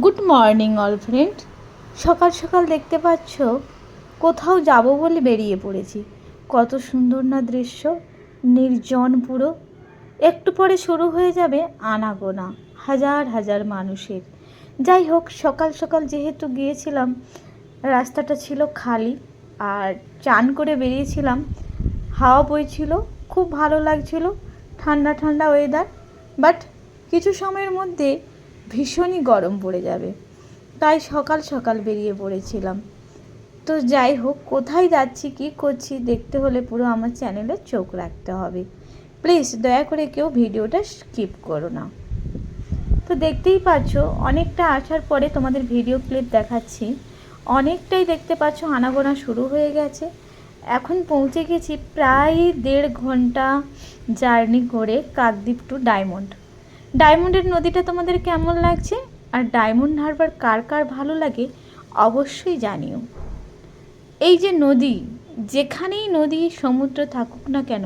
Good morning all friend সকাল সকাল দেখতে পাচ্ছ, কোথাও যাব বলে বেরিয়ে পড়েছি। কত সুন্দর না দৃশ্য, নির্জন পুরো। একটু পরে শুরু হয়ে যাবে আনাগোনা, হাজার হাজার মানুষের। যাই হোক, সকাল সকাল যেহেতু গিয়েছিলাম, রাস্তাটা ছিল খালি, আর চান করে বেরিয়েছিলাম। হাওয়া বইছিল, খুব ভালো লাগছিল, ঠান্ডা ঠান্ডা ওয়েদার বাট কিছু সময়ের মধ্যে ভীষণই গরম পড়ে যাবে। তাই সকাল সকাল বেরিয়ে পড়েছিলাম। তো যাই হোক, কোথায় যাচ্ছি, কি করছি, দেখতে হলে পুরো আমার চ্যানেলে চোখ রাখতে হবে। প্লিজ, দয়া করে কেউ ভিডিওটা স্কিপ করো না। তো দেখতেই পাচ্ছ, অনেকটা আসার পরে তোমাদের ভিডিও ক্লিপ দেখাচ্ছি। অনেকটাই দেখতে পাচ্ছ, আনাগোনা শুরু হয়ে গেছে। এখন পৌঁছে গেছি প্রায় দেড় ঘণ্টা জার্নি করে কাকদ্বীপ টু ডায়মন্ড। ডায়মন্ডের নদীটা তোমাদের কেমন লাগছে? আর ডায়মন্ড হারবার কার কার ভালো লাগে, অবশ্যই জানিও। এই যে নদী, যেখানেই নদী, সমুদ্র থাকুক না কেন,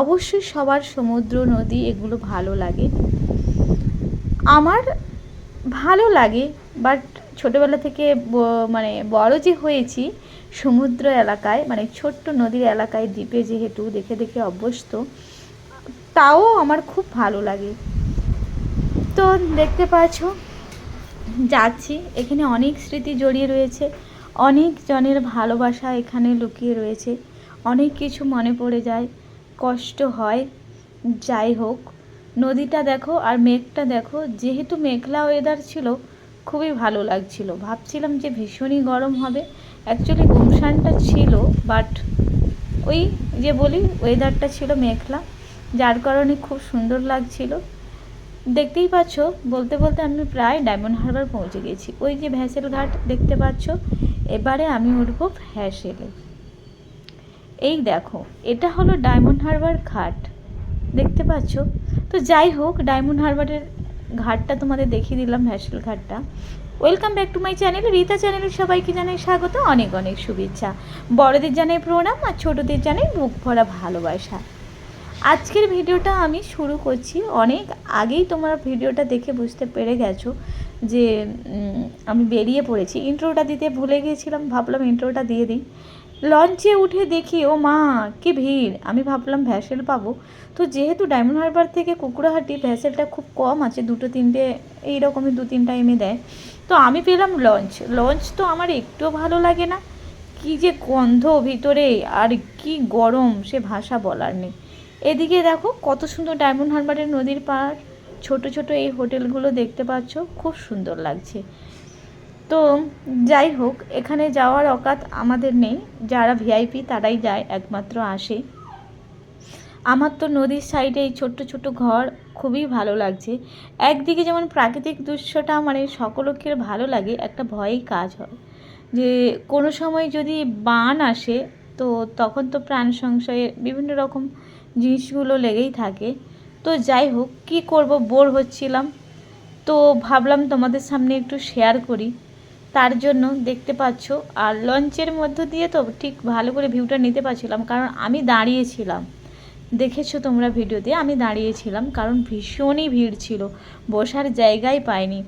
অবশ্যই সবার সমুদ্র, নদী এগুলো ভালো লাগে। আমার ভালো লাগে বাট ছোটোবেলা থেকে মানে বড় যে হয়েছি, সমুদ্র এলাকায় মানে ছোট্ট নদীর এলাকায়, দ্বীপে যেহেতু দেখে দেখে অভ্যস্ত, তাও আমার খুব ভালো লাগে। তো দেখতে পাচ্ছ, যাচ্ছি। এখানে অনেক স্মৃতি জড়িয়ে রয়েছে, অনেক জনের ভালোবাসা এখানে লুকিয়ে রয়েছে। অনেক কিছু মনে পড়ে যায়, কষ্ট হয়, যাই হোক। নদীটা দেখো আর মেঘটা দেখো, যেহেতু মেঘলা ওয়েদার ছিল, খুবই ভালো লাগছিল। ভাবছিলাম যে ভীষণই গরম হবে। অ্যাকচুয়ালি গুমসানটা ছিল বাট ওই যে বলি ওয়েদারটা ছিল মেঘলা, যার কারণে খুব সুন্দর লাগছিল। দেখতেই পাচ্ছ, বলতে বলতে আমি প্রায় ডায়মন্ড হারবার পৌঁছে গেছি। ওই যে ভ্যাসেল ঘাট দেখতে পাচ্ছ, এবারে আমি উঠবো ভ্যাসেলে। এই দেখো, এটা হলো ডায়মন্ড হারবার ঘাট। দেখতে পাচ্ছ? তো যাই হোক, ডায়মন্ড হারবারের ঘাটটা তোমাদের দেখিয়ে দিলাম, ভ্যাসেল ঘাটটা। Welcome back to my channel, Rita চ্যানেলের সবাইকে জানাই স্বাগত, অনেক অনেক শুভেচ্ছা। বড়দের জানাই প্রণাম, আর ছোটদের জানাই বুক ভরা ভালোবাসা। আজকের ভিডিওটা আমি শুরু করছি। অনেক আগেই তোমরা ভিডিওটা দেখে বুঝতে পেরে গেছো যে আমি বেরিয়ে পড়েছি। ইন্ট্রোটা দিতে ভুলে গিয়েছিলাম, ভাবলাম ইন্ট্রোটা দিয়ে দিই। লঞ্চে উঠে দেখি, ও মা, কি ভিড়। আমি ভাবলাম ভ্যাসেল পাবো। তো যেহেতু ডায়মন্ড হারবার থেকে কুকুরাহাটি ভ্যাসেলটা খুব কম আছে, দুটো, তিনটে, এইরকমই দু তিন টাইমে দেয়। তো আমি পেলাম লঞ্চ। লঞ্চ তো আমার একটুও ভালো লাগে না। কি যে গন্ধ ভিতরে, আর কি গরম, সে ভাষা বলার নেই। এদিকে দেখো কত সুন্দর ডায়মন্ড হারবারের নদীর পাড়, ছোট ছোট এই হোটেলগুলো দেখতে পাচ্ছ, খুব সুন্দর লাগছে। তো যাই হোক, এখানে যাওয়ার অকাত আমাদের নেই, যারা ভিআইপি তারাই যায়, একমাত্র আসে। আমার তো নদীর সাইডে এই ছোট্ট ছোট্ট ঘর খুবই ভালো লাগছে। একদিকে যেমন প্রাকৃতিক দৃশ্যটা মানে সকলকের ভালো লাগে, একটা ভয়ই কাজ হয়। যে কোনো সময় যদি বান আসে, তো তখন তো প্রাণ সংশয়ে বিভিন্ন রকম জিনিসগুলো লেগেই থাকে। তো যাই হোক, কি করব? বোর হচ্ছিলাম। তো ভাবলাম তোমাদের সামনে একটু শেয়ার করি। তার জন্য দেখতে পাচ্ছ, আর লঞ্চের মধ্য দিয়ে তো ঠিক ভালো করে ভিউটা নিতে পারছিলাম, কারণ আমি দাঁড়িয়েছিলাম। দেখেছ তোমরা ভিডিওতে আমি দাঁড়িয়েছিলাম, কারণ ভীষণই ভিড় ছিল, বসার জায়গাই পাইনি।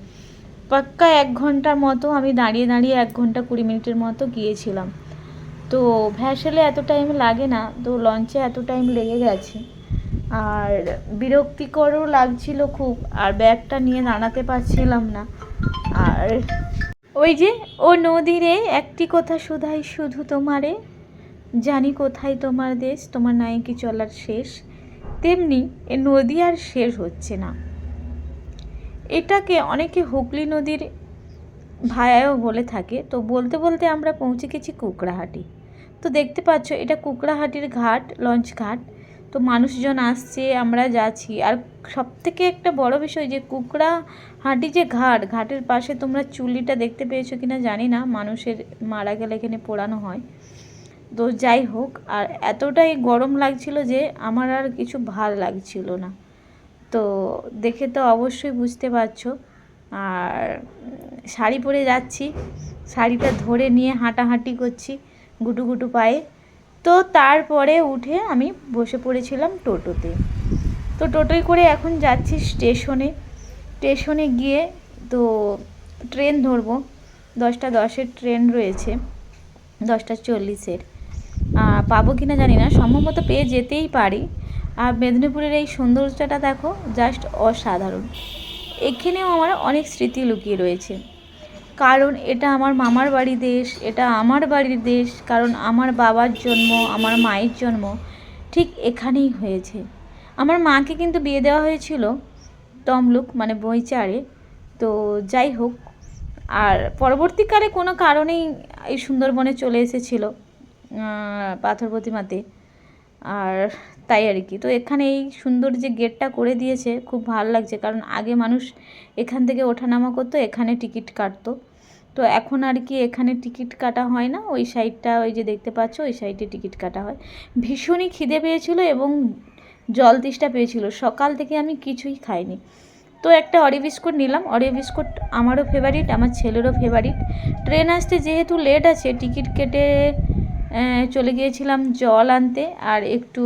পাক্কা এক ঘণ্টার মতো আমি দাঁড়িয়ে দাঁড়িয়ে এক ঘণ্টা কুড়ি মিনিটের মতো গিয়েছিলাম। তো ভ্যাসেলে এত টাইম লাগে না, তো লঞ্চে এত টাইম লেগে গেছে। আর বিরক্তিকরও লাগছিল খুব, আর ব্যাগটা নিয়ে দাঁড়াতে পারছিলাম না। আর ওই যে, ও নদীরে, একটি কথা শুধাই শুধু তোমারে। জানি কোথায় তোমার দেশ, তোমার নায়কি চলার শেষ। তেমনি এ নদী আর শেষ হচ্ছে না। এটাকে অনেকে হুগলি নদীর ভায়াও বলে থাকে, তো বলতে বলতে আমরা পৌঁছে গেছি কুকড়াহাটি। তো দেখতে পাচ্ছ, এটা কুকড়াহাটির ঘাট, লঞ্চ ঘাট। তো মানুষজন আসছে, আমরা যাচ্ছি। আর সব থেকে একটা বড় বিষয় যে, কুকড়াহাটি যে ঘাট, ঘাটের পাশে তোমরা চুল্লিটা দেখতে পেয়েছ কিনা জানি না, মানুষের মারা গেলে এখানে পোড়ানো হয়। তো যাই হোক, আর এতটাই গরম লাগছিল যে, আমার আর কিছু ভালো লাগছিল না। তো দেখে তো অবশ্যই বুঝতে পারছ। আর শাড়ি পরে যাচ্ছি। শাড়িটা ধরে নিয়ে হাঁটাহাঁটি করছি গুটু গুটু পায়ে। তো তারপরে উঠে আমি বসে পড়েছিলাম টোটোতে। তো টোটোয় করে এখন যাচ্ছি স্টেশনে। স্টেশনে গিয়ে তো ট্রেন ধরবো। দশটা দশের ট্রেন রয়েছে। দশটা চল্লিশের। পাবো কি না জানি না। সম্ভবত পেয়ে যেতেই পারি। আর মেদিনীপুরের এই সৌন্দর্যটা দেখো জাস্ট অসাধারণ। এখানেও আমার অনেক স্মৃতি লুকিয়ে রয়েছে। কারণ এটা আমার মামার বাড়ি দেশ, এটা আমার বাড়ির দেশ, কারণ আমার বাবার জন্ম, আমার মায়ের জন্ম ঠিক এখানেই হয়েছে। আমার মাকে কিন্তু বিয়ে দেওয়া হয়েছিল তমলুক মানে বইচারে। তো যাই হোক, আর পরবর্তীকালে কোনো কারণেই এই সুন্দরবনে চলে এসেছিল পাথর প্রতিমাতে। আর তাই আর কি। তো এখানে এই সুন্দর যে গেটটা করে দিয়েছে, খুব ভালো লাগছে। কারণ আগে মানুষ এখান থেকে ওঠানামা করতো, এখানে টিকিট কাটতো। তো এখন আর কি এখানে টিকিট কাটা হয় না। ওই সাইডটা ওই যে দেখতে পাচ্ছ, ওই সাইডে টিকিট কাটা হয়। ভীষণই খিদে পেয়েছিল এবং জল তেষ্টা পেয়েছিল। সকাল থেকে আমি কিছুই খাইনি। তো একটা অরি বিস্কুট নিলাম। অরি বিস্কুট আমারও ফেভারিট আমার ছেলেরও ফেভারিট ট্রেন আসতে যেহেতু লেট আছে টিকিট কেটে চলে গিয়েছিলাম জল আনতে আর একটু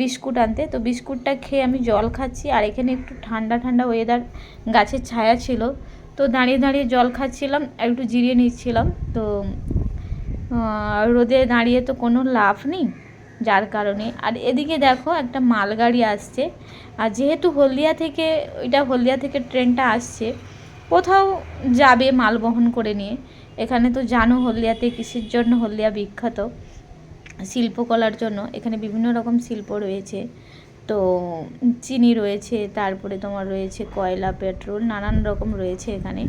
বিস্কুট আনতে। তো বিস্কুটটা খেয়ে আমি জল খাচ্ছি আর এখানে একটু ঠান্ডা ঠান্ডা ওয়েদার গাছের ছায়া ছিল। তো দাঁড়িয়ে দাঁড়িয়ে জল খাচ্ছিলাম আর একটু জিরিয়ে নিচ্ছিলাম। তো রোদে দাঁড়িয়ে তো কোনো লাভ নেই যার কারণে। আর এদিকে দেখো একটা মালগাড়ি আসছে। আর যেহেতু হলদিয়া থেকে, ওইটা হলদিয়া থেকে ট্রেনটা আসছে, কোথাও যাবে মাল বহন করে নিয়ে। এখানে তো জানো হলদিয়াতে কৃষির জন্য হলদিয়া বিখ্যাত? শিল্পকলার জন্য। এখানে বিভিন্ন রকম শিল্প রয়েছে। তো চিনি রয়েছে, তারপরে তোমার রয়েছে কয়লা, পেট্রোল, নানান রকম রয়েছে এখানে।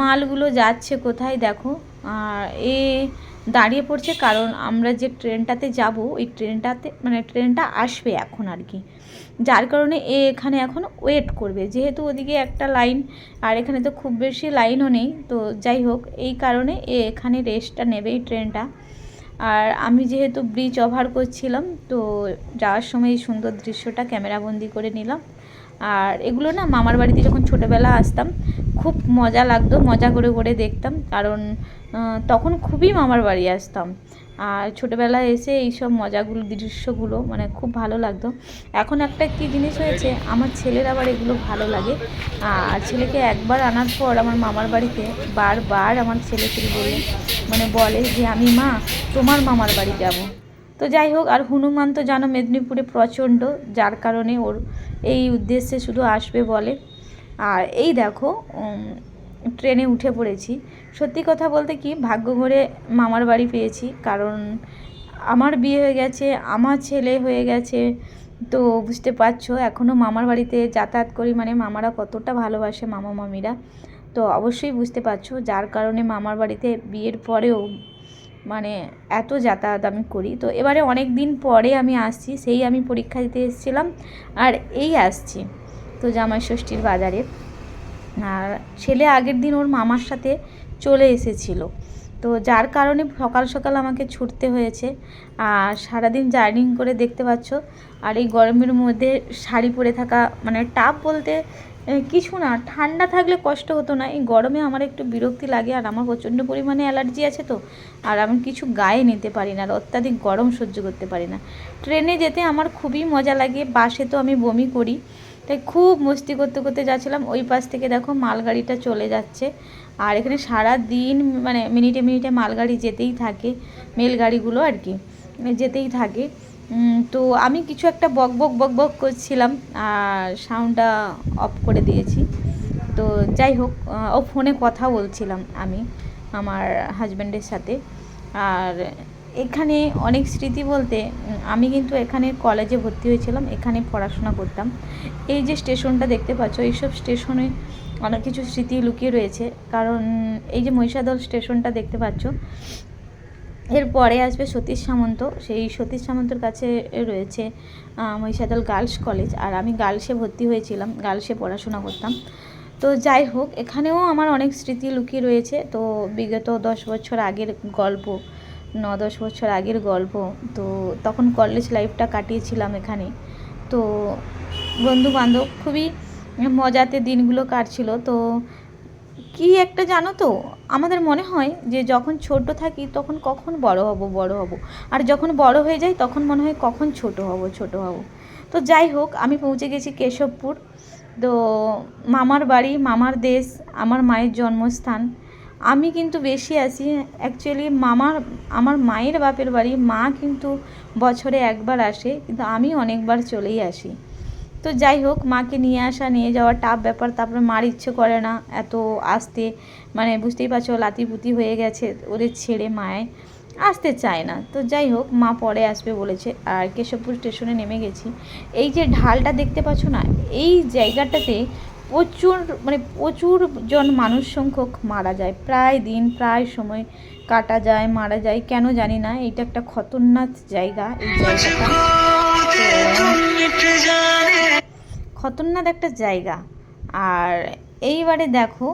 মালগুলো যাচ্ছে কোথায় দেখো? আর এ দাঁড়িয়ে পড়ছে কারণ আমরা যে ট্রেনটাতে যাব, ওই ট্রেনটাতে মানে ট্রেনটা আসবে এখন আর কি। যার কারণে এ এখানে এখন ওয়েট করবে। যেহেতু ওদিকে একটা লাইন আর এখানে তো খুব বেশি লাইনও নেই। তো যাই হোক, এই কারণে এ এখানে রেস্টটা নেবে এই ট্রেনটা। আর আমি যেহেতু ব্রিজ ওভার করছিলাম, তো যাওয়ার সময় এই সুন্দর দৃশ্যটা ক্যামেরাবন্দি করে নিলাম। আর এগুলো না মামার বাড়িতে যখন ছোটোবেলা আসতাম, খুব মজা লাগতো, মজা করে করে দেখতাম। কারণ তখন খুবই মামার বাড়ি আসতাম। আর ছোটোবেলায় এসে এইসব মজাগুলো, দৃশ্যগুলো মানে খুব ভালো লাগতো। এখন একটা কী জিনিস হয়েছে, আমার ছেলের আবার এগুলো ভালো লাগে। আর ছেলেকে একবার আনার পর আমার মামার বাড়িতে বারবার আমার ছেলে শুরু বলে মানে বলে যে, আমি মা, তোমার মামার বাড়ি যাব। তো যাই হোক, আর হনুমান তো জানো মেদিনীপুরে প্রচণ্ড, যার কারণে ওর এই উদ্দেশ্যে শুধু আসবে বলে। আর এই দেখো ট্রেনে উঠে পড়েছি। সত্যি কথা বলতে কি, ভাগ্য করে মামার বাড়ি পেয়েছি, কারণ আমার বিয়ে হয়ে গেছে, আমার ছেলে হয়ে গেছে। তো বুঝতে পারছ এখনও মামার বাড়িতে যাতায়াত করি মানে মামারা কতটা ভালোবাসে মামা মামিরা তো অবশ্যই বুঝতে পারছ, যার কারণে মামার বাড়িতে বিয়ের পরেও মানে এত যাতায়াত আমি করি। তো এবারে অনেক দিন পরে আমি আসছি, সেই আমি পরীক্ষা দিতে এসেছিলাম আর এই আসছি তো জামাই ষষ্ঠীর বাজারে। আর ছেলে আগের দিন ওর মামার সাথে চলে এসেছিল। তো যার কারণে সকাল সকাল আমাকে ছুটতে হয়েছে। আর সারাদিন জার্নিং করে দেখতে পাচ্ছ, আর এই গরমের মধ্যে শাড়ি পরে থাকা মানে টাপ বলতে কিছু না, ঠান্ডা থাকলে কষ্ট হতো না। এই গরমে আমার একটু বিরক্তি লাগে, আর আমার প্রচণ্ড পরিমাণে অ্যালার্জি আছে তো, আর আমি কিছু গায়ে নিতে পারি না, আর অত্যাধিক গরম সহ্য করতে পারি না। ট্রেনে যেতে আমার খুবই মজা লাগে, বাসে তো আমি বমি করি, তাই খুব মস্তি করতে করতে যাচ্ছিলাম। ওই পাশ থেকে দেখো মালগাড়িটা চলে যাচ্ছে, আর এখানে সারা দিন মানে মিনিটে মিনিটে মালগাড়ি যেতেই থাকে, মেলগাড়িগুলো আর কি, যেতেই থাকে। তো আমি কিছু একটা বক বক বক বক করছিলাম, আর সাউন্ডটা অফ করে দিয়েছি। তো যাই হোক ও ফোনে কথা বলছিলাম আমি, আমার হাজব্যান্ডের সাথে। আর এখানে অনেক স্মৃতি বলতে আমি কিন্তু এখানে কলেজে ভর্তি হয়েছিলাম, এখানে পড়াশোনা করতাম। এই যে স্টেশনটা দেখতে পাচ্ছ, এইসব স্টেশনে অনেক কিছু স্মৃতি লুকিয়ে রয়েছে। কারণ এই যে মহিষাদল স্টেশনটা দেখতে পাচ্ছ এরপরে আসবে সতীশ সামন্ত। সেই সতীশ সামন্তর কাছে রয়েছে মহিষাদল গার্লস কলেজ। আর আমি গার্লসে ভর্তি হয়েছিলাম, গার্লসে পড়াশোনা করতাম। তো যাই হোক, এখানেও আমার অনেক স্মৃতি লুকিয়ে রয়েছে। তো বিগত দশ বছর আগের গল্প, ন, দশ বছর আগের গল্প, তো তখন কলেজ লাইফটা কাটিয়েছিলাম এখানে। তো বন্ধু বান্ধব খুবই মজাতে দিনগুলো কাটছিল। তো কি একটা জানো তো আমাদের মনে হয় যে যখন ছোট থাকি তখন কখন বড় হব বড় হব। আর যখন বড় হয়ে যাই তখন মনে হয় কখন ছোট হব ছোট হব। তো যাই হোক, আমি পৌঁছে গেছি কেশবপুর। তো মামার বাড়ি, মামার দেশ, আমার মায়ের জন্মস্থান। আমি কিন্তু বেশি আসি অ্যাকচুয়ালি মামার, আমার মায়ের বাপের বাড়ি, মা কিন্তু বছরে একবার আসে, কিন্তু আমি অনেকবার চলেই আসি। তো যাই হোক মাকে নিয়ে আসা নিয়ে যাওয়া টাফ ব্যাপার। তারপরে মার ইচ্ছে করে না এত আসতে মানে বুঝতেই পারছ লাতিপুতি হয়ে গেছে ওদের ছেড়ে মায় আসতে চায় না। তো যাই হোক মা পরে আসবে বলেছে। আর কেশবপুর স্টেশনে নেমে গেছি। এই যে ঢালটা দেখতে পাচ্ছ না এই জায়গাটাতে প্রচুর মানে প্রচুর জন মানুষ সংখ্যক মারা যায়। প্রায় দিন প্রায় সময় কাটা যায় মারা যায়। কেন জানি না এটা একটা খতরনাক জায়গা। এই জায়গাটা খতরনাক একটা জায়গা। আর এইবারে দেখো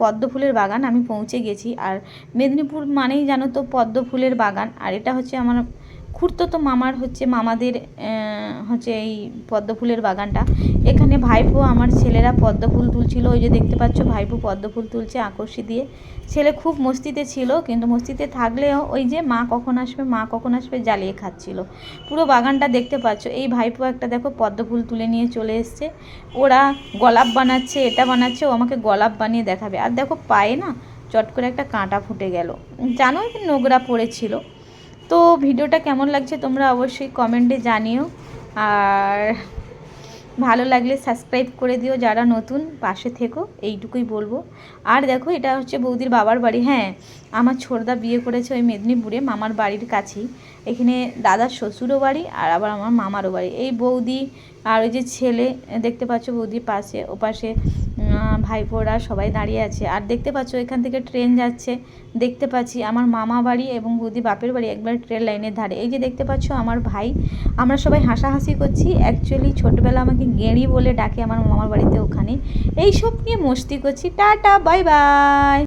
পদ্ম ফুলের বাগান আমি পৌঁছে গেছি। আর মেদিনীপুর মানেই জানো তো পদ্ম ফুলের বাগান। আর এটা হচ্ছে আমার খুঁড়তো তো মামার হচ্ছে, মামাদের হচ্ছে এই পদ্ম ফুলের বাগানটা। এখানে ভাইপো আমার ছেলেরা পদ্ম ফুল তুলছিল, ওই যে দেখতে পাচ্ছ ভাইপো পদ্ম ফুল তুলছে আকর্ষি দিয়ে। ছেলে খুব মস্তিতে ছিল, কিন্তু মস্তিতে থাকলেও ওই যে মা কখন আসবে, মা কখন আসবে জ্বালিয়ে খাচ্ছিল। পুরো বাগানটা দেখতে পাচ্ছ, এই ভাইপো একটা দেখো পদ্ম ফুল তুলে নিয়ে চলে এসছে। ওরা গলাপ বানাচ্ছে, এটা বানাচ্ছে, ও আমাকে গলাপ বানিয়ে দেখাবে। আর দেখো পায়ে না চট করে একটা কাঁটা ফুটে গেল। জানো নোংরা পড়েছিল? তো ভিডিওটা কেমন লাগছে তোমরা অবশ্যই কমেন্টে জানিও। আর ভালো লাগলে সাবস্ক্রাইব করে দিও যারা নতুন, পাশে থেকো, এইটুকুই বলব। আর দেখো, এটা হচ্ছে বৌদির বাবার বাড়ি হ্যাঁ আমার ছোড়দা বিয়ে করেছে ওই মেদিনীপুরে, মামার বাড়ির কাছেই। এখানে দাদার শ্বশুরও বাড়ি আর আবার আমার মামারও বাড়ি। এই বৌদি আর ওই যে ছেলে, দেখতে পাচ্ছ বৌদির পাশে ও পাশে ভাইপোরা সবাই দাঁড়িয়ে আছে। আর দেখতে পাচ্ছ, এখান থেকে ট্রেন যাচ্ছে। দেখতে পাচ্ছি আমার মামা বাড়ি এবং বুদি বাপের বাড়ি একবার ট্রেন লাইনের ধারে। এই যে দেখতে পাচ্ছ আমার ভাই, আমরা সবাই হাসাহাসি করছি। অ্যাকচুয়ালি ছোটবেলা আমাকে গেঁড়ি বলে ডাকে আমার মামার বাড়িতে ওখানে। এই সব নিয়ে মস্তি করছি। Tata bye bye